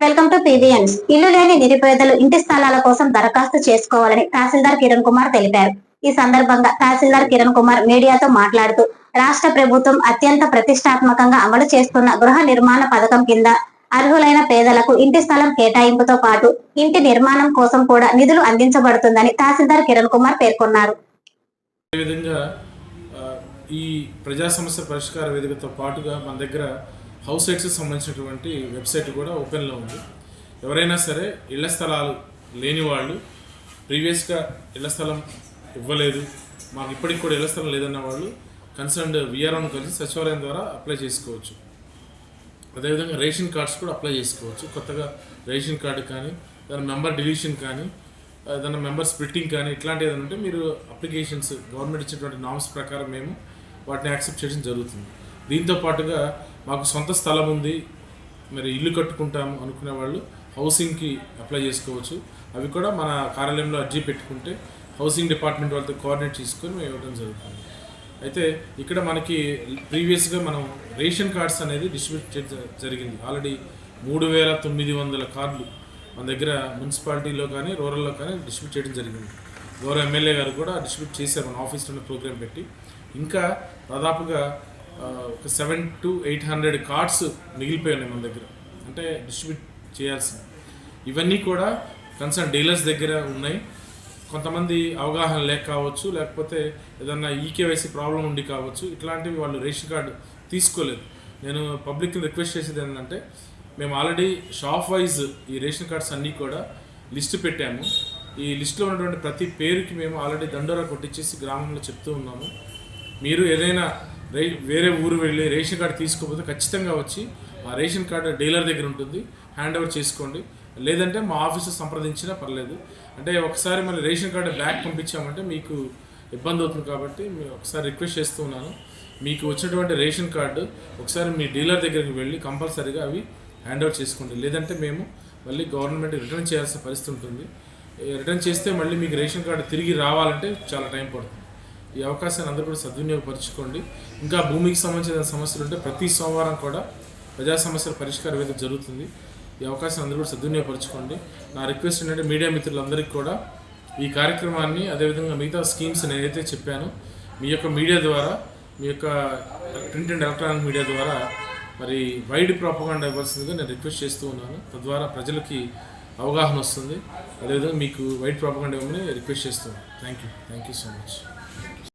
Welcome to PVNS ఇల్లు లేని నిరుపేదలు ఇంటి స్థలాల కోసం దరఖాస్తు చేసుకోవాలని తహసీల్దార్ కిరణ్ కుమార్ తెలిపారు. ఈ సందర్భంగా తహసీల్దార్ కిరణ్ కుమార్ మీడియాతో మాట్లాడుతూ రాష్ట్ర ప్రభుత్వం అత్యంత ప్రతిష్టాత్మకంగా అమలు చేస్తున్న గృహ నిర్మాణ పథకం కింద అర్హులైన పేదలకు ఇంటి స్థలం కేటాయింపుతో పాటు ఇంటి నిర్మాణం కోసం కూడా నిధులు అందించబడుతుందని తహసీల్దార్ కిరణ్ కుమార్ పేర్కొన్నారు. ఈ ప్రజా సమస్య పరిష్కార వేదికతో పాటుగా మన దగ్గర హౌస్ సైట్స్కి సంబంధించినటువంటి వెబ్సైట్ కూడా ఓపెన్లో ఉంది. ఎవరైనా సరే ఇళ్ళ స్థలాలు లేని వాళ్ళు ప్రీవియస్గా ఇళ్ళ స్థలం ఇవ్వలేదు మాకు ఇప్పటికి కూడా ఇళ్ళ స్థలం లేదన్న వాళ్ళు కన్సర్న్డ్ విఆర్ఓను కలిసి సచివాలయం ద్వారా అప్లై చేసుకోవచ్చు. అదేవిధంగా రేషన్ కార్డ్స్ కూడా అప్లై చేసుకోవచ్చు. కొత్తగా రేషన్ కార్డు కానీ దాని మెంబర్ డిలీషన్ కానీ దాని మెంబర్ స్ప్లిట్టింగ్ కానీ ఇట్లాంటివి ఏదైనా ఉంటే మీరు అప్లికేషన్స్ గవర్నమెంట్ ఇచ్చినటువంటి నామ్స్ ప్రకారం మేము వాటిని యాక్సెప్ట్ చేయడం జరుగుతుంది. దీంతో పాటుగా మాకు సొంత స్థలం ఉంది మరి ఇల్లు కట్టుకుంటాము అనుకునే వాళ్ళు హౌసింగ్కి అప్లై చేసుకోవచ్చు. అవి కూడా మన కార్యాలయంలో అర్జీ పెట్టుకుంటే హౌసింగ్ డిపార్ట్మెంట్ వాళ్ళతో కోఆర్డినేట్ తీసుకొని మేము ఇవ్వడం జరుగుతుంది. అయితే ఇక్కడ మనకి ప్రీవియస్గా మనం రేషన్ కార్డ్స్ అనేది డిస్ట్రిబ్యూట్ చేయడం జరిగింది. ఆల్రెడీ మూడు వేల తొమ్మిది వందల కార్డులు మన దగ్గర మున్సిపాలిటీలో కానీ రూరల్లో కానీ డిస్ట్రిబ్యూట్ చేయడం జరిగింది. గౌరవ ఎమ్మెల్యే గారు కూడా డిస్ట్రిబ్యూట్ చేశారు మన ఆఫీస్లో ప్రోగ్రామ్ పెట్టి. ఇంకా దాదాపుగా ఒక seven to eight hundred cards మిగిలిపోయినాయి మన దగ్గర. అంటే డిస్ట్రిబ్యూట్ చేయాల్సింది. ఇవన్నీ కూడా కన్సర్న్ డీలర్స్ దగ్గర ఉన్నాయి. కొంతమంది అవగాహన లేక కావచ్చు లేకపోతే ఏదన్నా ఈకేవైసీ ప్రాబ్లం ఉండి కావచ్చు ఇట్లాంటివి వాళ్ళు రేషన్ కార్డు తీసుకోలేదు. నేను పబ్లిక్ని రిక్వెస్ట్ చేసేది ఏంటంటే మేము ఆల్రెడీ షాప్ వైజ్ ఈ రేషన్ కార్డ్స్ అన్నీ కూడా లిస్ట్ పెట్టాము. ఈ లిస్టులో ఉన్నటువంటి ప్రతి పేరుకి మేము ఆల్రెడీ దండోరా కొట్టించేసి గ్రామంలో చెప్తూ ఉన్నాము. మీరు ఏదైనా రే వేరే ఊరు వెళ్ళి రేషన్ కార్డు తీసుకోకపోతే ఖచ్చితంగా వచ్చి ఆ రేషన్ కార్డు డీలర్ దగ్గర ఉంటుంది. హ్యాండ్ ఓవర్ చేసుకోండి. లేదంటే మా ఆఫీసు సంప్రదించినా పర్లేదు. అంటే ఒకసారి మళ్ళీ రేషన్ కార్డు బ్యాక్ పంపించామంటే మీకు ఇబ్బంది అవుతుంది కాబట్టి మీరు ఒకసారి రిక్వెస్ట్ చేస్తూ ఉన్నాను. మీకు వచ్చినటువంటి రేషన్ కార్డు ఒకసారి మీ డీలర్ దగ్గరికి వెళ్ళి కంపల్సరీగా అవి హ్యాండ్ ఓవర్ చేసుకోండి. లేదంటే మేము మళ్ళీ గవర్నమెంట్ రిటర్న్ చేయాల్సిన పరిస్థితి ఉంటుంది. రిటర్న్ చేస్తే మళ్ళీ మీకు రేషన్ కార్డు తిరిగి రావాలంటే చాలా టైం పడుతుంది. ఈ అవకాశాన్ని అందరూ కూడా సద్వినియోగపరచుకోండి. ఇంకా భూమికి సంబంధించిన సమస్యలు ఉంటే ప్రతి సోమవారం కూడా ప్రజా సమస్యల పరిష్కారం అయితే జరుగుతుంది. ఈ అవకాశం అందరూ కూడా సద్వినియోగపరచుకోండి. నా రిక్వెస్ట్ ఏంటంటే మీడియా మిత్రులందరికీ కూడా ఈ కార్యక్రమాన్ని అదేవిధంగా మిగతా స్కీమ్స్ నేనైతే చెప్పాను మీ యొక్క మీడియా ద్వారా మీ యొక్క ప్రింట్ అండ్ ఎలక్ట్రానిక్ మీడియా ద్వారా మరి వైడ్ ప్రాపగాండా ఇవ్వాల్సిందిగా నేను రిక్వెస్ట్ చేస్తూ ఉన్నాను. తద్వారా ప్రజలకి అవగాహన వస్తుంది. అదేవిధంగా మీకు వైడ్ ప్రాపగాండా ఇవ్వమని రిక్వెస్ట్ చేస్తున్నాను. Thank you. Thank you so much.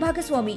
ಭಾಗಸ್ವಾಮಿ.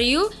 for you.